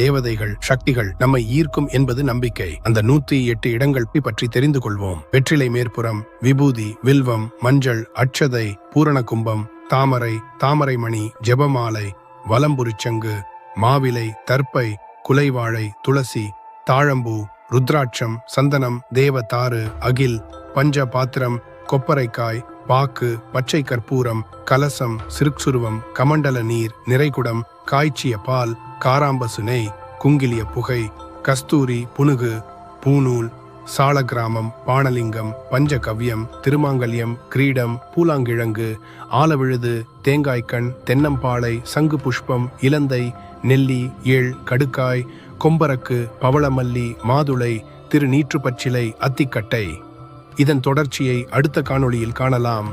தேவதைகள் சக்திகள் நம்மை ஈர்க்கும் என்பது நம்பிக்கை. அந்த நூத்தி எட்டு இடங்கள் பற்றி தெரிந்து கொள்வோம். வெற்றிலை மேற்புறம் விபூதி வில்வம் மஞ்சள் அட்சதை பூரண கும்பம் தாமரை தாமரைமணி ஜெபமாலை வலம்புரிச்சங்கு மாவிலை தர்ப்பை குலைவாழை துளசி தாழம்பூ ருத்ராட்சம் சந்தனம் தேவதாறு அகில் பஞ்ச பாத்திரம் கொப்பரைக்காய் பாக்கு பச்சை கற்பூரம் கலசம் சிறுசுருவம் கமண்டல நீர் நிறைகுடம் காய்ச்சிய பால் காராம்பசுனை நெய் குங்கிலிய புகை கஸ்தூரி புனுகு பூநூல் சாலக்கிராமம் பானலிங்கம் பஞ்சகவ்யம் திருமாங்கல்யம் கிரீடம் பூலாங்கிழங்கு ஆலவிழுது தேங்காய்க்கண் தென்னம்பாளை சங்கு புஷ்பம் இலந்தை நெல்லி ஏழ் கடுக்காய் கொம்பரக்கு பவளமல்லி மாதுளை திரு நீற்றுப்பச்சிலை அத்திக்கட்டை. இதன் தொடர்ச்சியை அடுத்த காணொளியில் காணலாம்.